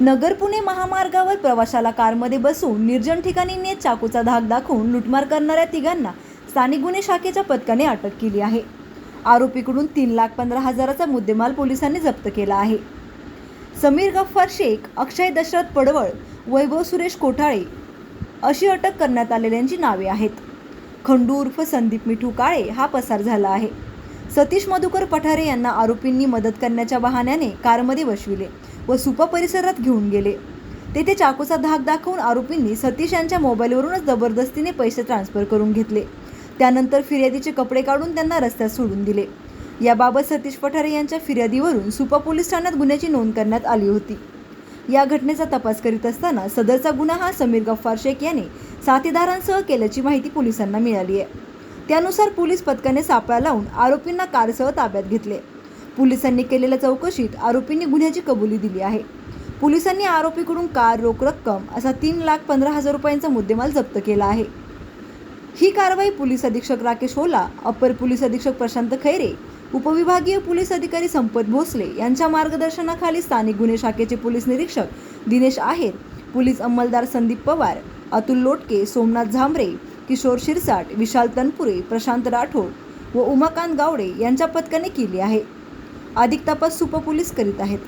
नगर पुणे महामार्गावर प्रवाशाला कारमध्ये बसून निर्जन ठिकाणी नेत चाकूचा धाक दाखवून लुटमार करणाऱ्या तिघांना स्थानिक गुन्हे शाखेच्या पथकाने अटक केली आहे. आरोपीकडून तीन लाख पंधरा हजाराचा मुद्देमाल पोलिसांनी जप्त केला आहे. समीर गफ्फार शेख अक्षय दशरथ पडवळ वैभव सुरेश कोठाळे अशी अटक करण्यात आलेल्यांची नावे आहेत. खंडू उर्फ संदीप मिठू काळे हा पसार झाला आहे. सतीश मधुकर पठारे यांना आरोपींनी मदत करण्याच्या बहाण्याने कारमध्ये बसविले. व सुपा परिसरात घेऊन गेले. तेथे चाकूचा धाक दाखवून आरोपींनी सतीश यांच्या मोबाईलवरूनच जबरदस्तीने पैसे ट्रान्सफर करून घेतले. त्यानंतर फिर्यादीचे कपडे काढून त्यांना रस्त्यात सोडून दिले. याबाबत सतीश पठारे यांच्या फिर्यादीवरून सुपा पोलीस ठाण्यात गुन्ह्याची नोंद करण्यात आली होती. या घटनेचा तपास करीत असताना सदरचा गुन्हा हा समीर गफ्फार शेख याने साथीदारांसह केल्याची माहिती पोलिसांना मिळाली आहे. त्यानुसार पोलीस पथकाने सापळा लावून आरोपींना कारसह ताब्यात घेतले. पोलिसांनी केलेल्या चौकशीत आरोपींनी गुन्ह्याची कबुली दिली आहे. पोलिसांनी आरोपीकडून कार रोख रक्कम असा तीन लाख पंधरा हजार रुपयांचा मुद्देमाल जप्त केला आहे. ही कारवाई पोलीस अधीक्षक राकेश ओला अप्पर पोलीस अधीक्षक प्रशांत खैरे उपविभागीय पोलीस अधिकारी संपत भोसले यांच्या मार्गदर्शनाखाली स्थानिक गुन्हे शाखेचे पोलीस निरीक्षक दिनेश आहेर पोलीस अंमलदार संदीप पवार अतुल लोटके सोमनाथ झांबरे किशोर शिरसाट विशाल तनपुरे प्रशांत राठोड व उमाकांत गावडे यांच्या पथकाने केली आहे. अधिक तपास सुप पोलीस करीत आहेत.